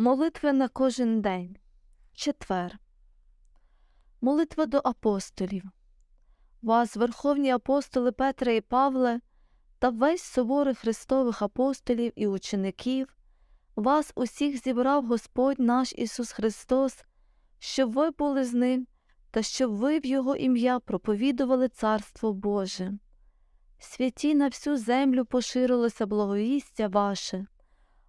Молитви на кожен день. Четвер. Молитва до апостолів. Вас, верховні апостоли Петра і Павле, та весь собори Христових апостолів і учеників, вас усіх зібрав Господь наш Ісус Христос, щоб ви були з Ним та щоб ви в Його ім'я проповідували Царство Боже. Святі на всю землю поширилося благовістя ваше,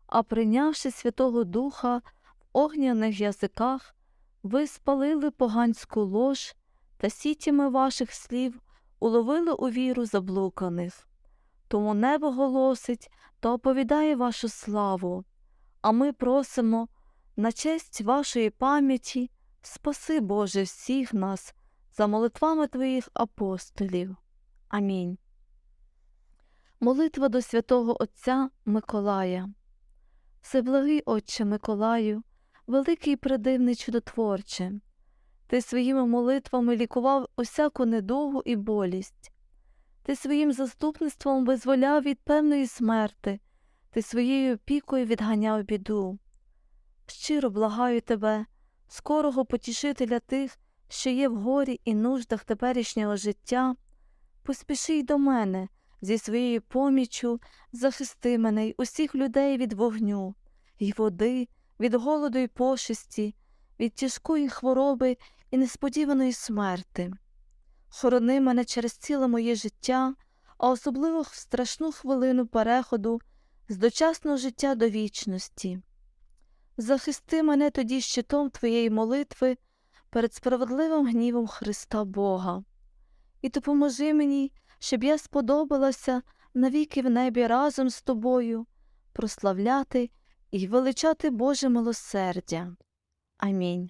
а прийнявши Святого Духа в огняних язиках, ви спалили поганську лож та сітями ваших слів уловили у віру заблуканих. Тому небо голосить та оповідає вашу славу, а ми просимо на честь вашої пам'яті, спаси, Боже, всіх нас за молитвами Твоїх апостолів. Амінь. Молитва до святого Отця Миколая. Всеблагий Отче Миколаю, великий і предивний чудотворче, ти своїми молитвами лікував усяку недугу і болість, ти своїм заступництвом визволяв від певної смерти, ти своєю опікою відганяв біду. Щиро благаю тебе, скорого потішителя тих, що є в горі і нуждах теперішнього життя, поспіши й до мене зі своєю поміччю, захисти мене й усіх людей від вогню, й води, від голоду й пошесті, від тяжкої хвороби і несподіваної смерти. Хорони мене через ціле моє життя, а особливо в страшну хвилину переходу з дочасного життя до вічності. Захисти мене тоді щитом твоєї молитви перед справедливим гнівом Христа Бога, і допоможи мені, щоб я сподобалася навіки в небі разом з тобою, прославляти і величати Боже милосердя. Амінь.